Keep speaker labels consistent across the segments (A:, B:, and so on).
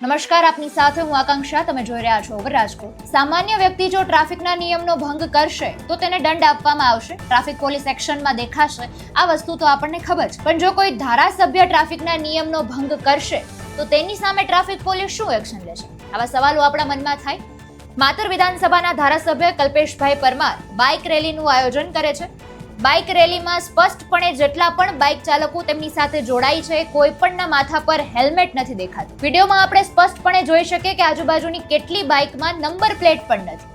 A: નમસ્કાર, આપની સાથે હું આકાંક્ષા. તમે જોઈ રહ્યા છો રાજકોટ. સામાન્ય વ્યક્તિ જો ટ્રાફિકના નિયમનો ભંગ કરશે, તો તેને દંડ આપવામાં આવશે. ટ્રાફિક પોલીસ એક્શનમાં દેખાશે. આ વસ્તુ તો આપણને ખબર છે. પણ જો કોઈ ધારાસભ્ય ટ્રાફિકના નિયમનો ભંગ કરશે, તો તેની સામે ટ્રાફિક પોલીસ શું એક્શન લેશે? આવા સવાલો આપણા મનમાં થાય. માતર વિધાનસભાના ધારાસભ્ય કલ્પેશભાઈ પરમાર બાઇક રેલીનું આયોજન કરે છે. બાઇક રેલીમાં સ્પષ્ટપણે જેટલા પણ બાઇક ચાલકો તેમની સાથે જોડાઈ છે, કોઈ પણના માથા પર હેલ્મેટ નથી દેખાતું. વિડીયોમાં આપણે સ્પષ્ટપણે જોઈ શકીએ કે આજુબાજુની કેટલી બાઇકમાં નંબર પ્લેટ પણ નથી.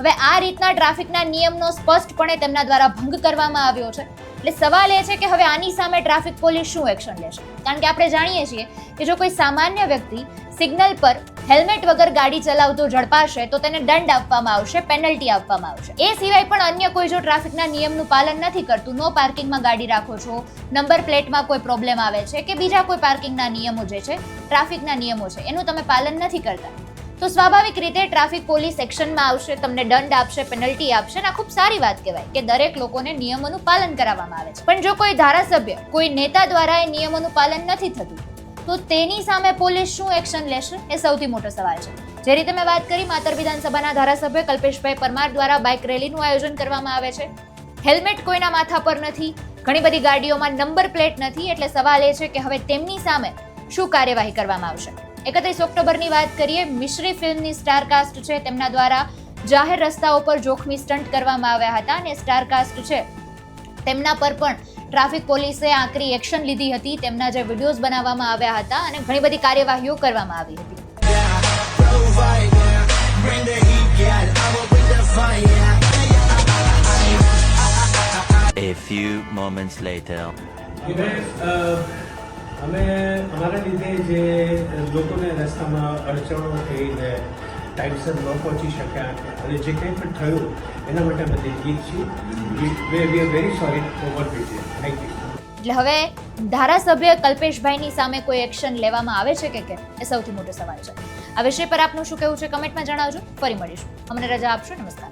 A: હવે આ રીતના ટ્રાફિકના નિયમનો સ્પષ્ટપણે તેમના દ્વારા ભંગ કરવામાં આવ્યો છે. એટલે સવાલ એ છે કે હવે આની સામે ટ્રાફિક પોલીસ શું એક્શન લેશે? કારણ કે આપણે જાણીએ છીએ કે જો કોઈ સામાન્ય વ્યક્તિ સિગ્નલ પર હેલ્મેટ વગર ગાડી ચલાવતો ઝડપાશે તો તેને દંડ આપવામાં આવશે, પેનલ્ટી આપવામાં આવશે. એ સિવાય પણ અન્ય કોઈ જો ટ્રાફિકના નિયમનું પાલન નથી કરતું, નો પાર્કિંગમાં ગાડી રાખો છો, નંબર પ્લેટમાં કોઈ પ્રોબ્લેમ આવે છે કે બીજા કોઈ પાર્કિંગના નિયમો જે છે, ટ્રાફિકના નિયમો છે, એનું તમે પાલન નથી કરતા. તો સ્વાભાવિક રીતે ટ્રાફિક પોલીસ એક્શનમાં આવશે, તમને દંડ આપશે, પેનલ્ટી આપશે અને આ ખૂબ સારી વાત કહેવાય કે દરેક લોકોને નિયમોનું પાલન કરાવવામાં આવે છે. પણ જો કોઈ ધારાસભ્ય, કોઈ નેતા દ્વારા એ નિયમોનું પાલન નથી થતું તો તેની સામે પોલીસ શું એક્શન લેશે? એ સૌથી મોટો સવાલ છે. જે રીતે મેં વાત કરી, માતર વિધાનસભાના ધારાસભ્ય કલ્પેશભાઈ પરમાર દ્વારા બાઇક રેલીનું આયોજન કરવામાં આવે છે. હેલ્મેટ કોઈના માથા પર નથી, ઘણી બધી ગાડીઓમાં નંબર પ્લેટ નથી, એટલે સવાલ એ છે કે હવે તેમની સામે શું કાર્યવાહી કરવામાં આવશે? એકત્રીસ ઓક્ટોબરની વાત કરીએ, મિશ્રી ફિલ્મની સ્ટારકાસ્ટ છે, તેમના દ્વારા જાહેર રસ્તાઓ પર જોખમી સ્ટન્ટ કરવામાં આવ્યા હતા અને સ્ટારકાસ્ટ છે, તેમના પર પણ ટ્રાફિક પોલીસે આકરી એક્શન લીધી હતી તેમના જે વિડીયોઝ બનાવવામાં આવ્યા હતા અને ઘણી બધી કાર્યવાહીઓ કરવામાં આવી હતી.
B: A few moments later.
C: અમે અમારા લીધે જે લોકોને રસ્તામાં અડચણો થઈને ટાઈમસર ન પહોંચી શક્યા અને જે કંઈ પણ થયું, એના માટે અમે દિલગીર છીએ. We are very sorry for thank you
A: એટલે હવે ધારાસભ્ય કલ્પેશભાઈની સામે કોઈ એક્શન લેવામાં આવે છે કે કેમ? એ સૌથી મોટો સવાલ છે. આ વિષય પર આપનું શું કહેવું છે કમેન્ટમાં જણાવજો. ફરી મળીશું. અમને રજા આપશો. નમસ્કાર.